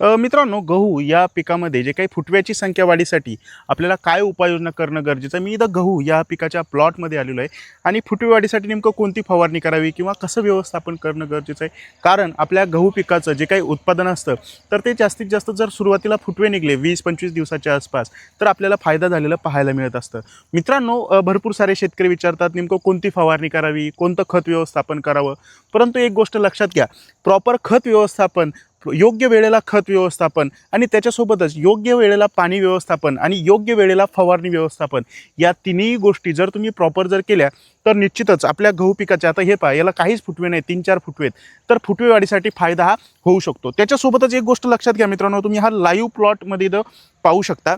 मित्रांनो गहू या पिकामध्ये जे काही फुटव्याची संख्या वाढीसाठी आपल्याला काय उपाययोजना करणं गरजेचं आहे? मी इथं गहू या पिकाच्या प्लॉटमध्ये आलेलो आहे. आणि फुटवे वाढीसाठी नेमकं कोणती फवारणी करावी किंवा कसं व्यवस्थापन करणं गरजेचं आहे? कारण आपल्या गहू पिकाचं जे काही उत्पादन असतं तर ते जास्तीत जास्त जर सुरुवातीला फुटवे निघले वीस पंचवीस दिवसाच्या आसपास तर आपल्याला फायदा झालेला पाहायला मिळत असतं. मित्रांनो भरपूर सारे शेतकरी विचारतात नेमकं कोणती फवारणी करावी कोणतं खत व्यवस्थापन करावं? परंतु एक गोष्ट लक्षात घ्या प्रॉपर खत व्यवस्थापन योग्य वेळेला खत व्यवस्थापन आणि त्याच्यासोबतच योग्य वेळेला पाणी व्यवस्थापन आणि योग्य वेळेला फवारणी व्यवस्थापन या तिन्ही गोष्टी जर तुम्ही प्रॉपर जर केल्या तर निश्चितच आपल्या गहू पिकाचे आता हे पहा याला काहीच फुटवे नाही तीन चार फुटवेत तर फुटवे वाढीसाठी फायदा हा होऊ शकतो. त्याच्यासोबतच एक गोष्ट लक्षात घ्या मित्रांनो तुम्ही हा लाईव्ह प्लॉटमध्ये इथं पाहू शकता.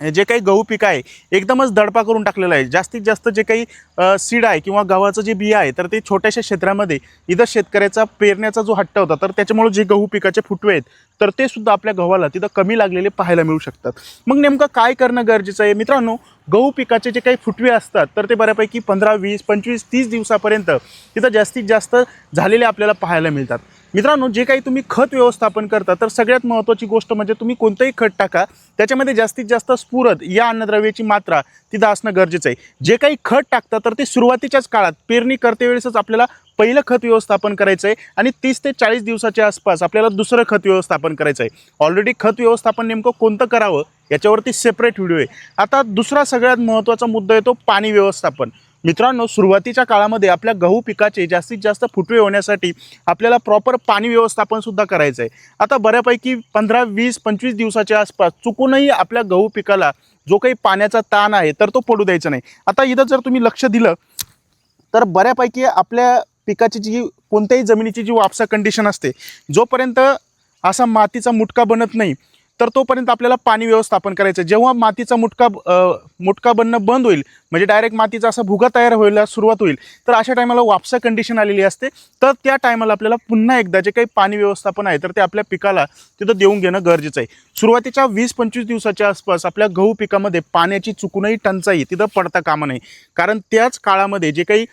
जे काही गहू पीक आहे एकदमच दडपा करून टाकलेलं आहे. जास्तीत जास्त जे काही सीड आहे किंवा गव्हाचं जे बिया आहे तर ते छोट्याशा क्षेत्रामध्ये इथं शेतकऱ्याचा पेरण्याचा जो हट्ट होता तर त्याच्यामुळे जे गहू पिकाचे फुटवे आहेत तर ते सुद्धा आपल्या गव्हाला तिथं कमी लागलेले पाहायला मिळू शकतात. मग नेमकं काय करणं गरजेचं आहे? मित्रांनो गहू पिकाचे जे काही फुटवे असतात तर ते बऱ्यापैकी पंधरा वीस पंचवीस तीस दिवसापर्यंत तिथं जास्तीत जास्त झालेले आपल्याला पाहायला मिळतात. मित्रांनो जे काही तुम्ही खत व्यवस्थापन करता तर सगळ्यात महत्त्वाची गोष्ट म्हणजे तुम्ही कोणतंही खत टाका त्याच्यामध्ये जास्तीत जास्त स्फुरद या अन्नद्रव्याची मात्रा तिथं असणं गरजेचं आहे. जे काही खत टाकता तर ते सुरुवातीच्याच काळात पेरणी करते वेळेसच आपल्याला पहिलं खत व्यवस्थापन करायचं आहे आणि तीस ते चाळीस दिवसाच्या आसपास आपल्याला दुसरं खत व्यवस्थापन करायचं आहे ऑलरेडी खत व्यवस्थापन नेमकं कोणतं करावं याच्यावरती सेपरेट व्हिडिओ आहे. आता दुसरा सगळ्यात महत्त्वाचा मुद्दा येतो पाणी व्यवस्थापन. मित्रांनो सुरुवातीच्या काळामध्ये आपल्या गहू पिकाचे जास्तीत जास्त फुटवे होण्यासाठी आपल्याला प्रॉपर पाणी व्यवस्थापनसुद्धा करायचं आहे आता बऱ्यापैकी पंधरा वीस पंचवीस दिवसाच्या आसपास चुकूनही आपल्या गहू पिकाला जो काही पाण्याचा ताण आहे तर तो पडू द्यायचा नाही. आता इथं जर तुम्ही लक्ष दिलं तर बऱ्यापैकी आपल्या पिकाची जी कोणत्याही जमिनीची जी वापसा कंडिशन असते जोपर्यंत असा मातीचा मुटका बनत नाही तर तोपर्यंत आपल्याला पाणी व्यवस्थापन करायचं. आहे. जेव्हा मातीचा मुटका मुटका बनणं बंद होईल म्हणजे डायरेक्ट मातीचा असा भुगा तयार व्हायला सुरुवात होईल तर अशा टायमाला वापसा कंडिशन आलेली असते. तर त्या टायमाला आपल्याला पुन्हा एकदा जे काही पाणी व्यवस्थापन आहे तर ते आपल्या पिकाला तिथं देऊन घेणं गरजेचं आहे. सुरुवातीच्या वीस पंचवीस दिवसाच्या आसपास आपल्या गहू पिकामध्ये पाण्याची चुकूनही टंचाई तिथं पडता कामा नये. कारण त्याच काळामध्ये जे काही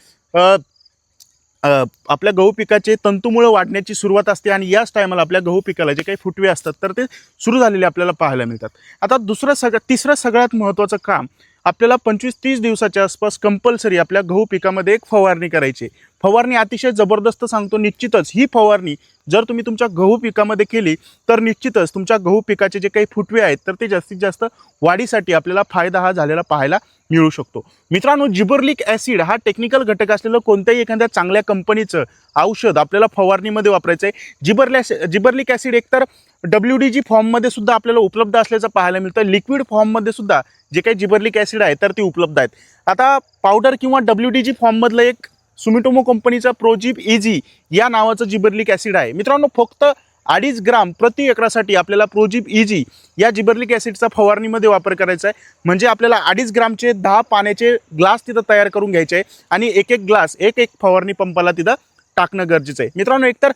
आपल्या गहू पिकाचे तंतुमुळं वाढण्याची सुरुवात असते आणि याच टायमाला आपल्या गहू पिकाला जे काही फुटवे असतात तर ते सुरू झालेले आपल्याला पाहायला मिळतात आता दुसरं सगळं तिसरं सगळ्यात महत्त्वाचं काम आपल्याला पंचवीस तीस दिवसाच्या आसपास कंपल्सरी आपल्या गहू पिकामध्ये एक फवारणी करायची आहे. फवारणी अतिशय जबरदस्त सांगतो निश्चितच ही फवारणी जर तुम्ही तुमच्या गहू पिकामध्ये केली तर निश्चितच तुमच्या गहू पिकाचे जे काही फुटवे आहेत तर ते जास्तीत जास्त वाढीसाठी आपल्याला फायदा हा झालेला पाहायला मिळू शकतो. मित्रांनो जिबर्लिक ॲसिड हा टेक्निकल घटक असलेलं कोणत्याही एखाद्या चांगल्या कंपनीचं औषध आपल्याला फवारणीमध्ये वापरायचं आहे. जिबरलॅस जिबर्लिक ॲसिड एकतर डब्ल्यू डी जी फॉर्ममध्ये सुद्धा आपल्याला उपलब्ध असल्याचं पाहायला मिळतं. लिक्विड फॉर्ममध्ये सुद्धा जे काही जिबर्लिक ॲसिड आहे तर ती उपलब्ध आहेत. आता पावडर किंवा डब्ल्यू डी जी फॉर्ममधलं एक सुमिटोमो कंपनीचा प्रोजिप इझी या नावाचं जिबर्लिक ॲसिड आहे. मित्रांनो फक्त अडीच ग्राम प्रति एकरासाठी आपल्याला प्रोजिप इजी या जिबर्लिक ॲसिडचा फवारणीमध्ये वापर करायचा आहे. म्हणजे आपल्याला अडीच ग्रामचे दहा पाण्याचे ग्लास तिथं तयार करून घ्यायचे आहे आणि एक एक ग्लास एक एक फवारणी पंपाला तिथं टाकणं गरजेचं आहे. मित्रांनो एकतर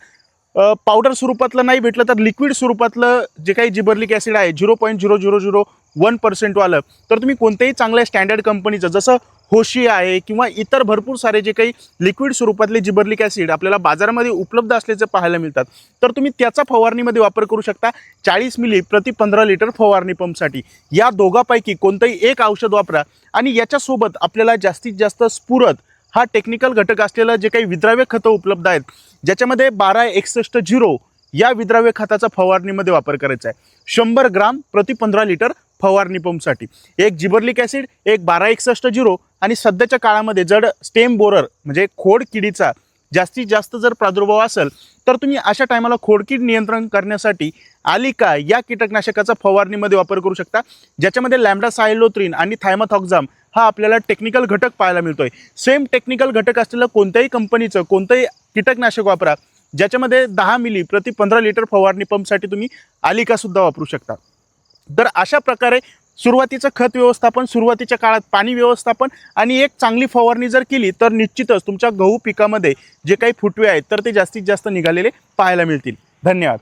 पावडर स्वरूपातलं नाही भेटलं तर लिक्विड स्वरूपातलं जे काही जिबर्लिक ॲसिड आहे zero point zero zero zero one पर्सेंटवालं तर तुम्ही कोणत्याही चांगल्या स्टँडर्ड कंपनीचं जसं होशी आहे किंवा इतर भरपूर सारे जे काही लिक्विड स्वरूपातले जिबर्लिक ॲसिड आपल्याला बाजारामध्ये उपलब्ध असल्याचं पाहायला मिळतात तर तुम्ही त्याचा फवारणीमध्ये वापर करू शकता चाळीस मिली प्रति पंधरा लिटर फवारणी पंपसाठी या दोघापैकी कोणतंही एक औषध वापरा आणि याच्यासोबत आपल्याला जास्तीत जास्त स्फुरद हा टेक्निकल घटक असलेला जे काही विद्राव्य खतं उपलब्ध आहेत ज्याच्यामध्ये बारा एकसष्ट झिरो या विद्राव्य खताचा फवारणीमध्ये वापर करायचा आहे. शंभर ग्राम प्रति पंधरा लिटर फवारणी पंपसाठी. एक जिबर्लिक ॲसिड एक बारा एकसष्ट झिरो आणि सध्याच्या काळामध्ये जड स्टेम बोरर म्हणजे खोड किडीचा जास्तीत जास्त जर प्रादुर्भाव असेल तर तुम्ही अशा टायमाला खोडकीड नियंत्रण करण्यासाठी आलिका या कीटकनाशकाचा फवारणीमध्ये वापर करू शकता ज्याच्यामध्ये लॅमडा सायलोत्रीन आणि थायमाथॉक्झाम हा आपल्याला टेक्निकल घटक पाहायला मिळतोय. सेम टेक्निकल घटक असलेलं कोणत्याही कंपनीचं कोणतंही कीटकनाशक वापरा ज्याच्यामध्ये दहा मिली प्रति पंधरा लिटर फवारणी पंपसाठी तुम्ही आलिकासुद्धा वापरू शकता. तर अशा प्रकारे सुरुवातीचं खत व्यवस्थापन सुरुवातीच्या काळात पाणी व्यवस्थापन आणि एक चांगली फवारणी जर केली तर निश्चितच तुमच्या गहू पिकामध्ये जे काही फुटवे आहेत तर ते जास्तीत जास्त निघालेले पाहायला मिळतील. धन्यवाद.